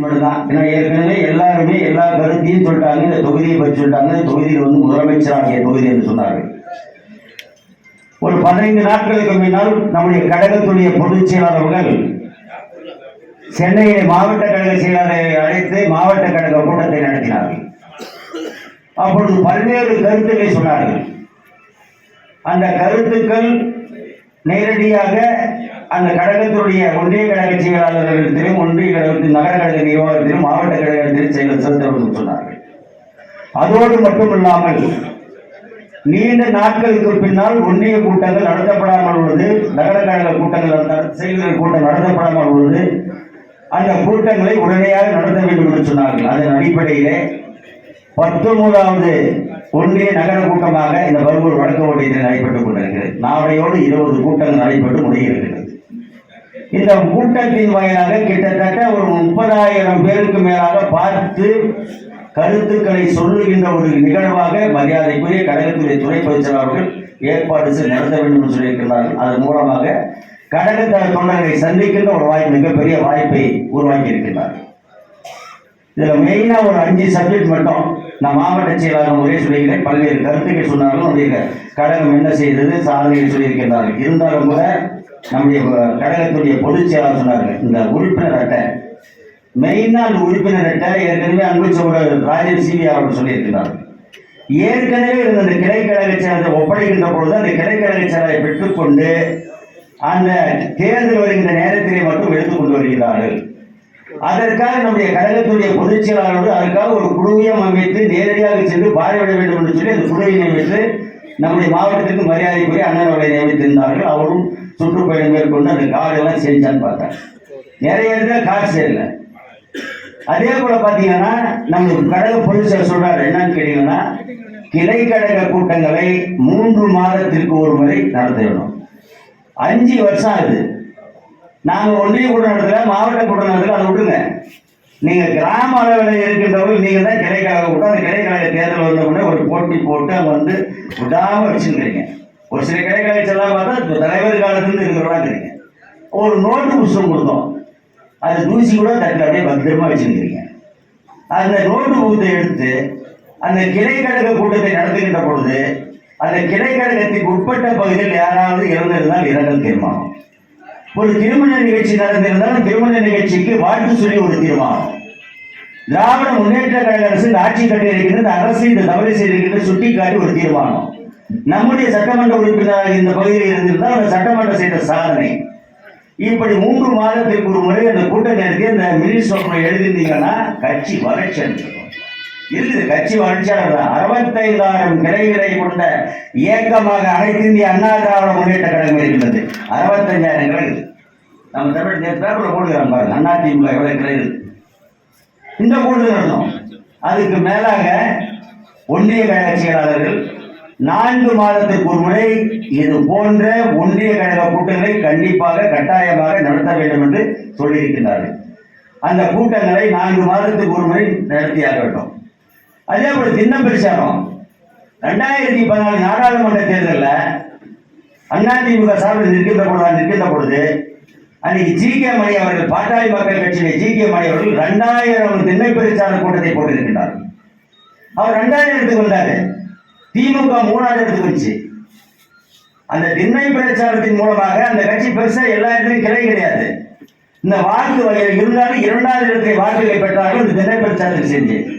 மட்டும்தான். ஏன்னா ஏற்கனவே எல்லாருமே எல்லா கருத்தையும் சொல்லிட்டாங்க இந்த தொகுதியை பற்றி சொல்லிட்டாங்க. இந்த தொகுதியில் வந்து முதலமைச்சராகிய தொகுதி என்று சொன்னார்கள். ஒரு பதினைந்து நாட்களுக்கு முன்னால் நம்முடைய கழகத்துடைய பொதுச் செயலாளர்கள் அவர்கள் சென்னையை மாவட்ட கழக செயலாளரை அழைத்து மாவட்ட கழக கூட்டத்தை நடத்தினார்கள். அப்பொழுது பல்வேறு கருத்துக்களை சொன்னார்கள். அந்த கருத்துக்கள் நேரடியாக அந்த கழகத்துடைய ஒன்றிய கழக செயலாளர்களிடத்திலும் ஒன்றிய கழகத்தின் நகர கழக நிர்வாகத்திலும் மாவட்ட கழகத்திலும் செயல் செலுத்தப்படும் சொன்னார்கள். அதோடு மட்டுமில்லாமல் நீண்ட நாட்களுக்கு பின்னால் ஒன்றிய கூட்டங்கள் நடத்தப்படாமல் உள்ளது நகர கழக கூட்டங்கள் செயல்கள் கூட்டம் நடத்தப்படாமல் உள்ளது. அந்த கூட்டங்களை உடனடியாக நடத்த வேண்டும் என்று சொன்னார்கள். அதன் அடிப்படையிலே பத்தொன்பதாவது ஒன்றிய நகர கூட்டமாக இந்த பருவூர் வடக்கு ஒன்றியத்தில் நடைபெற்றுக் கொண்டிருக்கிறது. நாளையோடு இருபது கூட்டங்கள் நடைபெற்று முடிகிறது. இந்த கூட்டத்தின் வாயிலாக கிட்டத்தட்ட ஒரு முப்பதாயிரம் பேருக்கு மேலாக பார்த்து கருத்துக்களை சொல்லுகின்ற ஒரு நிகழ்வாக மரியாதைக்குரிய கழகத்துடைய துணை பொதுச்செயலாளர் அவர்கள் ஏற்பாடு செய்து நடத்த வேண்டும் என்று சொல்லியிருக்கிறார்கள் அதன் மூலமாக கழக தொண்டர்களை சந்திக்கின்ற ஒரு வாய்ப்பு மிகப்பெரிய வாய்ப்பை உருவாக்கி இருக்கின்றார்கள் இதுல மெயினா ஒரு அஞ்சு சப்ஜெக்ட் மட்டும் நான் மாவட்ட செயலாளர் ஒரே சொல்லியிருக்கிறேன். பல்வேறு கருத்துக்கள் சொன்னாலும் நம்முடைய கழகம் என்ன செய்தது சாதனைகள் சொல்லியிருக்கின்றார்கள். இருந்தாலும் கூட நம்முடைய கழகத்துடைய பொதுச் செயலாளர் சொன்னார்கள். இந்த உறுப்பினர் அட்டை. மெயினா அந்த உறுப்பினர் அட்டை ஏற்கனவே அன்பு சோழர் ராஜன் சிவி அவர்கள் சொல்லியிருக்கிறார். ஏற்கனவே இருந்த அந்த கிளைக்கழக செயலத்தை ஒப்படைக்கின்ற பொழுது அந்த கிளைக்கழக செயலரை பெற்றுக்கொண்டு அந்த தேர்தல் வருகின்ற நேரத்திலே மட்டும் எடுத்துக்கொண்டு வருகிறார்கள். அதற்காக நம்முடைய கழகத்துடைய பொதுச் செயலாளரோடு அதற்காக ஒரு குழுவையும் அமைத்து நேரடியாக சென்று பார்வையிட வேண்டும் என்று சொல்லி அந்த குழுவை நியமித்து நம்முடைய மாவட்டத்திற்கு மரியாதைக்குரிய அண்ணன் அவர்களை நியமித்திருந்தார்கள். அவரும் சுற்றுப்பயணம் மேற்கொண்டு அந்த கார்டெல்லாம் செஞ்சான்னு பார்த்தேன் நிறைய இடத்துல காசு சேரல. அதே போல பார்த்தீங்கன்னா நம்ம கழக போலீசார் சொல்றாரு என்னன்னு கேட்டீங்கன்னா கிளை கழக கூட்டங்களை மூன்று மாதத்திற்கு ஒரு முறை நடத்த வேணும் அஞ்சு வருஷம் ஆகுது. நாங்க ஒன்றிய கூட்டம் நடத்தல மாவட்ட கூட்டம் நடத்தல அதை விடுங்க. நீங்க கிராம அளவில் இருக்கின்றவர்கள் நீங்க தான் கிளைக்காக கூட்டம் அந்த கிளைக்கழக தேர்தல் வந்த உடனே ஒரு போட்டி போட்டு அவங்க வந்து விடாம வச்சுருக்கீங்க ஒரு சில கிளைக்கழக செல்லாம் பார்த்தா தலைவர் காலத்துல இருக்கிறவங்க இருக்கிறீங்க ஒரு நோட்டு புஸ்தகம் கொடுத்தோம். அது தூசி கூட தட்டில் அப்படியே பத்திரமா வச்சுருக்கிறீங்க அந்த நோட்டு புத்தகத்தை எடுத்து அந்த கிளைக்கழக கூட்டத்தை நடத்துகின்ற பொழுது அந்த கிளைக்கழகத்துக்கு உட்பட்ட பகுதியில் யாராவது இறந்திருந்தால் இரங்கல் தீர்மானம். ஒரு திருமண நிகழ்ச்சி நடந்திருந்தால் திருமண நிகழ்ச்சிக்கு வாழ்த்து சொல்லி ஒரு தீர்மானம். திராவிட முன்னேற்ற கழக அரசு ஆட்சி கட்டி இருக்கின்ற அரசு இந்த தவறு செய்திருக்கின்ற சுட்டிக்காட்டி ஒரு தீர்மானம். நம்முடைய சட்டமன்ற உறுப்பினராக இந்த பகுதியில் இருந்திருந்தால் அந்த சட்டமன்றம் செய்த சாதனை. இப்படி மூன்று மாதத்திற்கு ஒரு முறை அந்த கூட்ட நேரத்தில் அந்த மினிஸ்டர் எழுதியிருந்தீங்கன்னா கட்சி வளர்ச்சி அடைஞ்சிருக்கும் இருக்குது கட்சி வளர்ச்சியாக அறுபத்தைந்தாயிரம் கிளைகளை கொண்ட இயக்கமாக அனைத்து இந்திய அண்ணா திராவிட முன்னேற்ற கழகம் இருக்கின்றது. அறுபத்தஞ்சாயிரம் கிளை. நம்ம தமிழ் பேப்பர்ல போடுகிறோம் பாருங்க. அண்ணா திமுக எவ்வளவு கிளை இருக்கு இந்த கூடுதலும் அதுக்கு மேலாக ஒன்றிய கழக செயலாளர்கள் நான்கு மாதத்துக்கு ஒரு முறை இது போன்ற ஒன்றிய கழக கூட்டங்களை கண்டிப்பாக கட்டாயமாக நடத்த வேண்டும் என்று சொல்லியிருக்கிறார்கள் அந்த கூட்டங்களை நான்கு மாதத்துக்கு ஒரு முறை நடத்தியாக வேண்டும். அதே போல சின்ன பிரச்சாரம். ரெண்டாயிரத்தி பதினாலு நாடாளுமன்ற தேர்தலில் அதிமுக சார்பில் நிற்கின்ற பொழுது நிற்கின்ற பொழுது அன்னைக்கு ஜி. கே. மணி அவர்கள் பாட்டாளி மக்கள் கட்சியிலே ஜி. கே. மணி அவர்கள் ரெண்டாயிரம் திண்ணை பிரச்சார கூட்டத்தை போட்டிருக்கின்றார். அவர் ரெண்டாயிரம் இடத்துக்கு வந்தாரு திமுக மூணாவது இடத்துக்கு வந்துச்சு அந்த திண்ணை பிரச்சாரத்தின் மூலமாக அந்த கட்சி பெருசா எல்லா இடத்துலையும் கிளை கிடையாது. இந்த வாக்கு வகையில் இருந்தாலும் இரண்டாவது இடத்தை வாக்குகளை பெற்றார்கள் இந்த திண்ணை பிரச்சாரத்தை செஞ்சு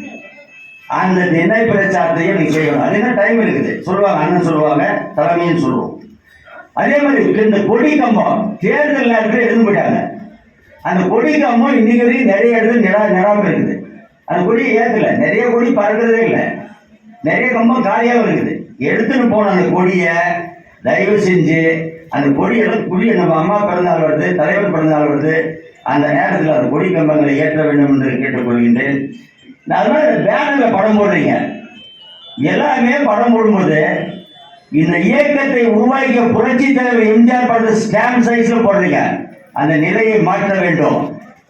அந்த நினை பிரச்சாரத்தையும் நீங்க செய்யணும். அது என்ன டைம் இருக்குது? சொல்லுவாங்க அண்ணன் சொல்லுவாங்க தலைமைன்னு சொல்லுவோம். அதே மாதிரி இந்த கொடி கம்பம் தேர்தல் நேரத்தில் எடுத்து போயிட்டாங்க அந்த கொடி கம்பம் இன்னைக்கு வரைக்கும் நிறைய இடத்துல நிலா நிராம இருக்குது. அந்த கொடியை ஏற்றல நிறைய கொடி பறக்கிறதே இல்லை. நிறைய கம்பம் காலியாகவும் இருக்குது. எடுத்துன்னு போன அந்த கொடியை தயவு செஞ்சு அந்த கொடியெல்லாம் குடி நம்ம அம்மா பிறந்தால் வருது தலைவர் பிறந்தால் வருது. அந்த நேரத்தில் அந்த கொடி கம்பங்களை ஏற்ற வேண்டும் என்று கேட்டுக்கொள்கின்றேன். அதனால இந்த பேனர்ல படம் போடுறீங்க. எல்லாருமே படம் போடும்போது இந்த இயக்கத்தை உருவாக்கிய புரட்சி தலைவர் எம்ஜிஆர் படத்தை ஸ்டாம்ப் சைஸ்ல போடுறீங்க. அந்த நிலையை மாற்ற வேண்டும்.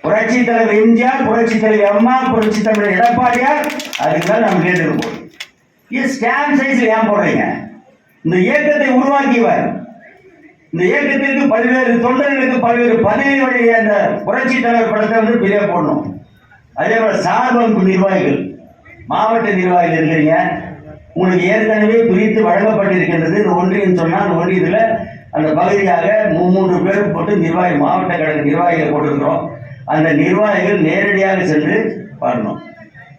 புரட்சி தலைவர் எம்ஜிஆர் புரட்சி தலைவர் அம்மா புரட்சி தலைவர் எடப்பாடியார் அதுக்கு தான் நம்ம கேட்டுருப்போம் இது ஸ்டாம்ப் சைஸ்ல ஏன் போடுறீங்க? இந்த இயக்கத்தை உருவாக்கியவர். இந்த இயக்கத்திற்கு பல்வேறு தொண்டர்களுக்கு பல்வேறு பதவியுடைய அந்த புரட்சி தலைவர் படத்தை வந்து பிரியா போடணும். அதே போல சார்பமைப்பு நிர்வாகிகள் மாவட்ட நிர்வாகிகள் இருக்கிறீங்க. உங்களுக்கு ஏற்கனவே பிரித்து வழங்கப்பட்டிருக்கின்றது. இந்த ஒன்றியம் சொன்னால் அந்த ஒன்றியத்தில் அந்த பகுதியாக மூன்று பேர் போட்டு நிர்வாகி மாவட்ட கழக நிர்வாகிகள் போட்டிருக்கிறோம். அந்த நிர்வாகிகள் நேரடியாக சென்று வரணும்.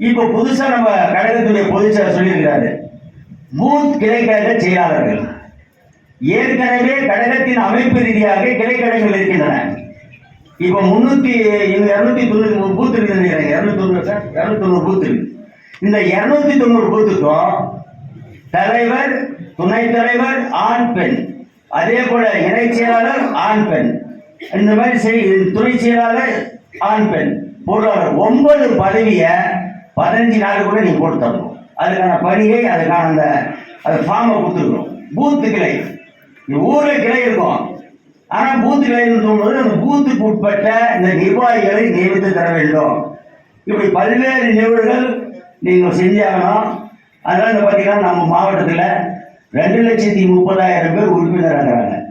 இப்போ புதுசாக நம்ம கழகத்துடைய பொதுச்சார் சொல்லியிருக்கிறாரு. பூத் கிளைக்கழக செயலாளர்கள். ஏற்கனவே கழகத்தின் அமைப்பு ரீதியாக கிளைக்கழகங்கள் இருக்கின்றன. இப்போ முன்னூத்தி இருநூத்தி தொண்ணூறு பூத் இருக்குது இருநூத்தி தொண்ணூறு சார். இரநூத்தி தொண்ணூறு பூத் இருக்கு இந்த இரநூத்தி தொண்ணூறு பூத்துக்கும் தலைவர் துணைத் தலைவர் ஆண் பெண். அதே போல இணை செயலாளர் ஆண் பெண். இந்த மாதிரி செய் துணை செயலாளர் ஆண் பெண். பொருளாளர் ஒன்பது பதவியை பதினஞ்சு நாளுக்குள்ள நீ போட்டு தரணும். அதுக்கான பணியை அதுக்கான அந்த அந்த ஃபார்மை கொடுத்துருக்கணும். பூத்து கிளை. ஊரில் கிளை இருக்கும். ஆனா பூத்து கிளைன்னு சொல்லும்போது அந்த பூத்துக்கு உட்பட்ட இந்த நிர்வாகிகளை நியமித்து தர வேண்டும். இப்படி பல்வேறு நிகழ்வுகள் நீங்கள் செஞ்சாகணும் அதனால இந்த பார்த்தீங்கன்னா நம்ம மாவட்டத்தில் ரெண்டு லட்சத்தி முப்பதாயிரம் பேர் உறுப்பினராகிறாங்க இருக்கிறாங்க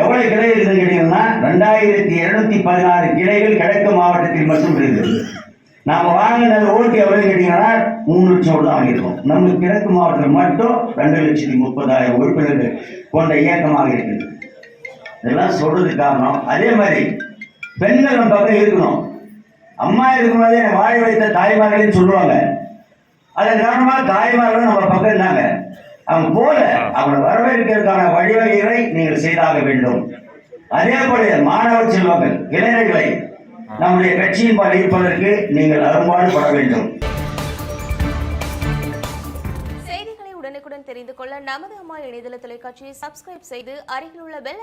எவ்வளவு கிளை இருக்குதுன்னு கேட்டீங்கன்னா ரெண்டாயிரத்தி இருநூத்தி பதினாறு கிளைகள் கிழக்கு மாவட்டத்தில் மட்டும் இருக்குது. நாம வாங்கின ஓட்டு எவ்வளவு கேட்டீங்கன்னா மூணு லட்சம் ஓட்டு தான் வாங்கியிருக்கோம். நம்ம கிழக்கு மாவட்டத்தில் மட்டும் ரெண்டு லட்சத்தி முப்பதாயிரம் உறுப்பினர்கள் கொண்ட இயக்கமாக இருக்குது. இதெல்லாம் சொல்றது காரணம் அதே மாதிரி பெண்கள் நம்ம பக்கம் இருக்கணும். அம்மா இருக்கும்போதே என்னை வாழ வைத்த தாய்மார்களையும் சொல்லுவாங்க. அதன் காரணமாக தாய்மார்களும் நம்ம பக்கம் இருந்தாங்க. அவங்க போல அவங்களை வரவேற்கிறதுக்கான வழிவகைகளை நீங்கள் செய்தாக வேண்டும். அதே போல மாணவர் செல்வங்கள் இளைஞர்களை நம்முடைய கட்சியின் பால் ஈர்ப்பதற்கு நீங்கள் அரும்பாடுபட வேண்டும். செய்திகளை உடனுக்குடன் தெரிந்து கொள்ள நமது அம்மா இணையதள தொலைக்காட்சியை சப்ஸ்கிரைப் செய்து அருகில் உள்ள பெல்